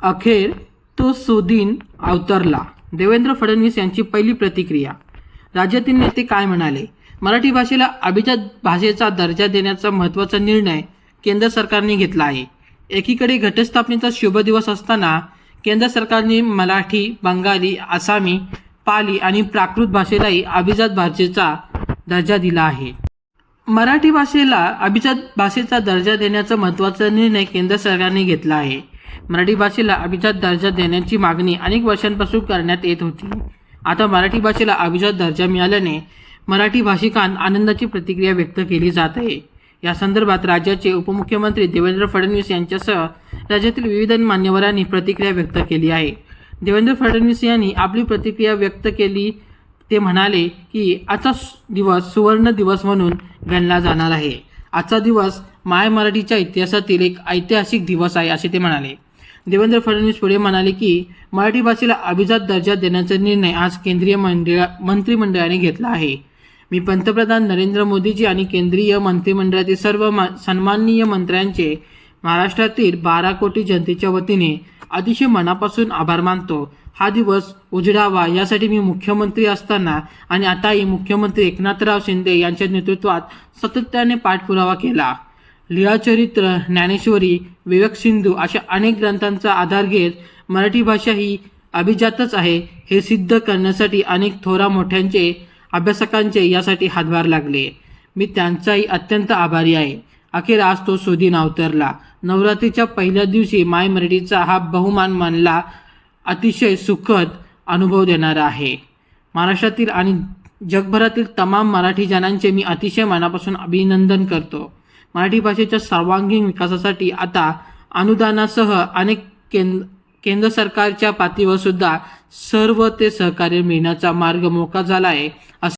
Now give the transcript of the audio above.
अखेर तो सुदीन अवतरला. देवेंद्र फडणवीस यांची पहिली प्रतिक्रिया. राज्यातील नेते काय म्हणाले? मराठी भाषेला अभिजात भाषेचा दर्जा देण्याचा महत्त्वाचा निर्णय केंद्र सरकारने घेतला आहे. एकीकडे घटस्थापनेचा शुभ दिवस असताना केंद्र सरकारने मराठी बंगाली आसामी पाली आणि प्राकृत भाषेलाही अभिजात भाषेचा दर्जा दिला आहे. मराठी भाषेला अभिजात भाषेचा दर्जा देण्याचा महत्त्वाचा निर्णय केंद्र सरकारने घेतला आहे. मराठी भाषेला अभिजात दर्जा देण्याची मागणी अनेक वर्षांपासून करण्यात येत होती. आता मराठी भाषेला अभिजात दर्जा मिळाल्याने मराठी भाषिकांत आनंदाची प्रतिक्रिया व्यक्त केली जात आहे. या संदर्भात राज्याचे उपमुख्यमंत्री देवेंद्र फडणवीस यांच्यासह राज्यातील विविध मान्यवरांनी प्रतिक्रिया व्यक्त केली आहे. देवेंद्र फडणवीस यांनी आपली प्रतिक्रिया व्यक्त केली ते म्हणाले की आजचा दिवस सुवर्ण दिवस म्हणून गणला जाणार आहे. आजचा दिवस माय मराठीच्या इतिहासातील एक ऐतिहासिक दिवस आहे असे ते म्हणाले. देवेंद्र फडणवीस पुढे म्हणाले की मराठी भाषेला अभिजात दर्जा देण्याचा निर्णय आज केंद्रीय मंडळा मंत्रिमंडळाने घेतला आहे. मी पंतप्रधान नरेंद्र मोदीजी आणि केंद्रीय मंत्रिमंडळातील सर्व मा सन्माननीय मंत्र्यांचे महाराष्ट्रातील बारा कोटी जनतेच्या वतीने अतिशय मनापासून आभार मानतो. हा दिवस उजडावा यासाठी मी मुख्यमंत्री असताना आणि आताही मुख्यमंत्री एकनाथराव शिंदे यांच्या नेतृत्वात सातत्याने पाठपुरावा केला. लीळाचरित्र ज्ञानेश्वरी विवेक सिंधू अशा अनेक ग्रंथांचा आधार घेत मराठी भाषा ही अभिजातच आहे हे सिद्ध करण्यासाठी अनेक थोरा मोठ्यांचे अभ्यासकांचे यासाठी हातभार लागले. मी त्यांचाही अत्यंत आभारी आहे. अखेर आज तो सुदीन अवतरला. नवरात्रीच्या पहिल्या दिवशी माय मराठीचा हा बहुमान मानला अतिशय सुखद अनुभव देणारा आहे. महाराष्ट्रातील आणि जगभरातील तमाम मराठी जनांचे मी अतिशय मनापासून अभिनंदन करतो. मराठी भाषेच्या सर्वांगीण विकासासाठी आता अनुदानासह अनेक केंद्र केंद्र सरकारच्या पातळीवर सुद्धा सर्व ते सहकार्य मिळण्याचा मार्ग मोकळा झाला आहे